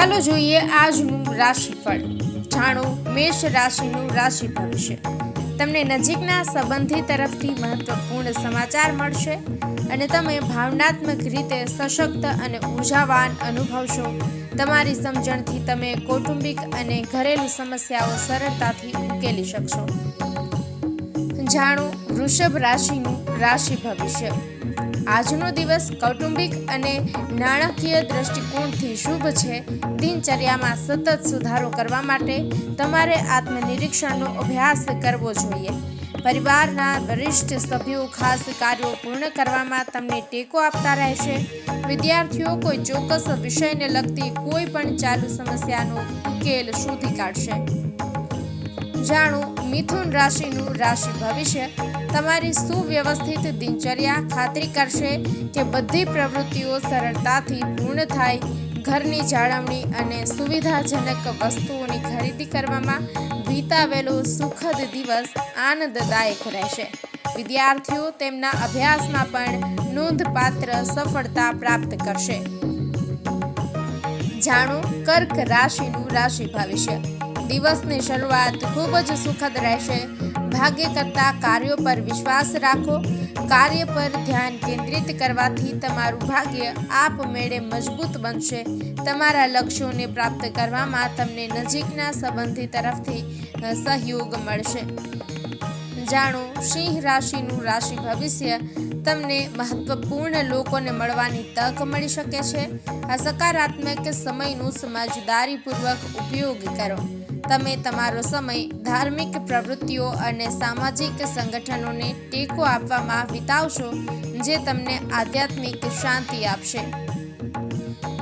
ચાલો જોઈએ આજનું રાશિફળ. જાણો, મેષ રાશિનું રાશિ ભવિષ્ય તમને નજીકના સંબંધી તરફથી મહત્વપૂર્ણ સમાચાર મળશે અને તમે ભાવનાત્મક રીતે સશક્ત અને ઉર્જાવાન અનુભવશો. તમારી સમજણથી તમે કૌટુંબિક અને ઘરેલું સમસ્યાઓ સરળતાથી ઉકેલી શકશો. જાણો, વૃષભ રાશિનું રાશિ ભવિષ્ય આજનો દિવસ કૌટુંબિક અને નાણાકીય દ્રષ્ટિકોણથી શુભ છે. દિનચર્યામાં સતત સુધારો કરવા માટે તમારે આત્મનિરીક્ષણનો અભ્યાસ કરવો જોઈએ. પરિવારના વરિષ્ઠ સભ્યો ખાસ કાર્યો પૂર્ણ કરવામાં તમને ટેકો આપતા રહેશે. વિદ્યાર્થીઓ કોઈ ચોક્કસ વિષયને લગતી કોઈ પણ ચાલુ સમસ્યાનો ઉકેલ શોધી કાઢશે. જાણો મિથુન રાશિનું રાશિ ભવિષ્ય તમારી સુવ્યવસ્થિત દિનચર્યા ખાતરી કરશે કે બધી પ્રવૃત્તિઓ સરળતાથી પૂર્ણ થાય. ઘરની જાળવણી અને સુવિધાજનક વસ્તુઓની ખરીદી કરવામાં વિતાવેલો સુખદ દિવસ આનંદદાયક રહેશે. વિદ્યાર્થીઓ તેમના અભ્યાસમાં પણ નોંધપાત્ર સફળતા પ્રાપ્ત કરશે. જાણો કર્ક રાશિનું રાશિ ભવિષ્ય. દિવસની શરૂઆત ખૂબ જ સુખદ રહેશે. ભાગ્ય કરતા કાર્યો પર વિશ્વાસ રાખો. કાર્ય પર ધ્યાન કેન્દ્રિત કરવાથી તમારું ભાગ્ય આપમેળે મજબૂત બનશે. તમારા લક્ષ્યોને પ્રાપ્ત કરવામાં તમને નજીકના સંબંધી તરફથી સહયોગ મળશે. જાણો, સિંહ રાશિનું રાશિ ભવિષ્ય તમને મહત્વપૂર્ણ લોકોને મળવાની તક મળી શકે છે. આ સકારાત્મક સમયનું સમજદારીપૂર્વક ઉપયોગ કરો. તમે તમારો સમય, ધાર્મિક પ્રવૃત્તિઓ અને સામાજિક સંગઠનોને ટેકો આપવામાં વિતાવશો, જે તમને આધ્યાત્મિક શાંતિ આપશે.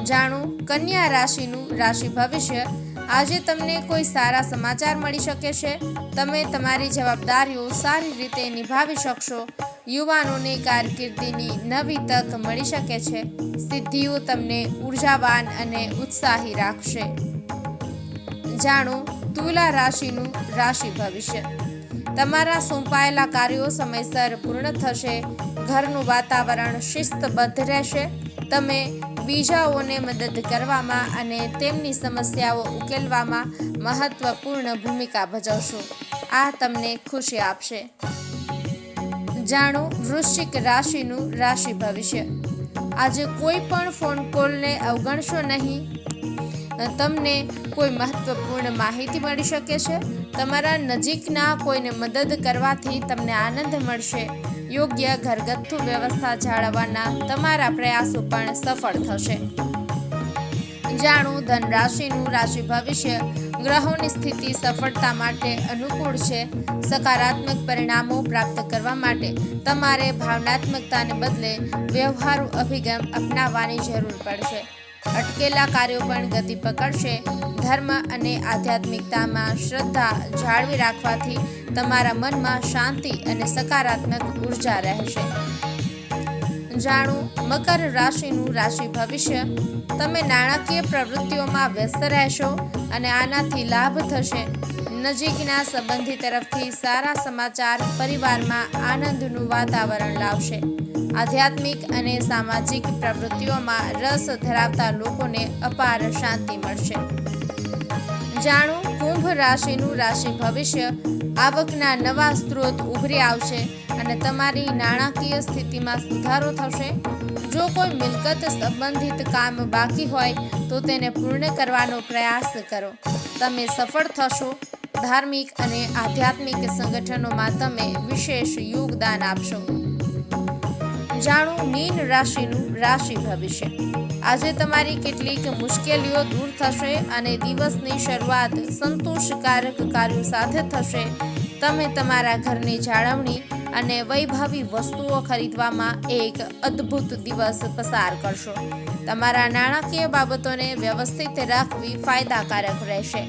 જાણો, કન્યા રાશિનું રાશિ ભવિષ્ય. આજે તમને કોઈ સારા સમાચાર મળી શકે છે? તમે તમારી જવાબદારીઓ સારી રીતે નિભાવી શકશો. યુવાનોને કારકિર્દીની નવી તક મળી શકે છે. સિદ્ધિઓ તમને ઉર્જાવાન અને ઉત્સાહી રાખશે. જાણો તુલા રાશિનું રાશિ ભવિષ્ય. તમારા સોંપાયેલા કાર્યો સમયસર પૂર્ણ થશે, ઘરનું વાતાવરણ શિસ્તબદ્ધ રહેશે, તમે બીજાઓને મદદ કરવામાં અને તેમની સમસ્યાઓ ઉકેલવામાં મહત્વપૂર્ણ ભૂમિકા ભજવશો. આ તમને ખુશી આપશે. જાણો, વૃશ્ચિક રાશિનું રાશિ ભવિષ્ય. આજે કોઈ પણ ફોન કોલને અવગણશો નહીં તમને કોઈ મહત્વપૂર્ણ માહિતી મળી શકે છે? તમારા નજીકના કોઈને મદદ કરવાથી તમને આનંદ મળશે. યોગ્ય ઘરગથ્થુ વ્યવસ્થા જાળવવાના તમારા પ્રયાસો પણ સફળ થશે. જાણું ધન રાશિનું રાશિ ભવિષ્ય ગ્રહોની સ્થિતિ સફળતા માટે અનુકૂળ છે. સકારાત્મક પરિણામો પ્રાપ્ત કરવા માટે તમારે ભાવનાત્મકતાને બદલે વ્યવહારુ અભિગમ અપનાવવાની જરૂર પડશે. અટકેલા કાર્યો પણ ગતિ પકડશે. ધર્મ અને આધ્યાત્મિકતામાં શ્રદ્ધા જાળવી રાખવાથી તમારા મનમાં શાંતિ અને સકારાત્મક ઊર્જા રહેશે. જાણો, મકર રાશિનું રાશિ ભવિષ્ય. તમે નાણાકીય પ્રવૃત્તિઓમાં વ્યસ્ત રહેશો અને આનાથી લાભ થશે. નજીકના સંબંધી તરફથી સારા સમાચાર પરિવારમાં આનંદનું વાતાવરણ લાવશે. આધ્યાત્મિક અને સામાજિક પ્રવૃત્તિઓમાં રસ ધરાવતા લોકોને અપાર શાંતિ મળશે. જાણો કુંભ રાશિનું રાશિ ભવિષ્ય આવકના નવા સ્ત્રોત ઉભરી આવશે અને તમારી નાણાકીય સ્થિતિમાં સુધારો થશે. જો કોઈ મિલકત સંબંધિત કામ બાકી હોય તો તેને પૂર્ણ કરવાનો પ્રયાસ કરો. તમે સફળ થશો. ધાર્મિક અને આધ્યાત્મિક સંગઠનોમાં તમે વિશેષ યોગદાન આપશો. જાણો મીન રાશિનું રાશિ ભવિષ્ય. આજે તમારી કેટલીક મુશ્કેલીઓ દૂર થશે અને દિવસની શરૂઆત સંતોષકારક કાર્યો સાથે થશે. તમે તમારા ઘરની જાળવણી અને વૈભવી વસ્તુઓ ખરીદવામાં એક અદ્ભુત દિવસ પસાર કરશો. તમારા નાણાકીય બાબતોને વ્યવસ્થિત રાખવી ફાયદાકારક રહેશે.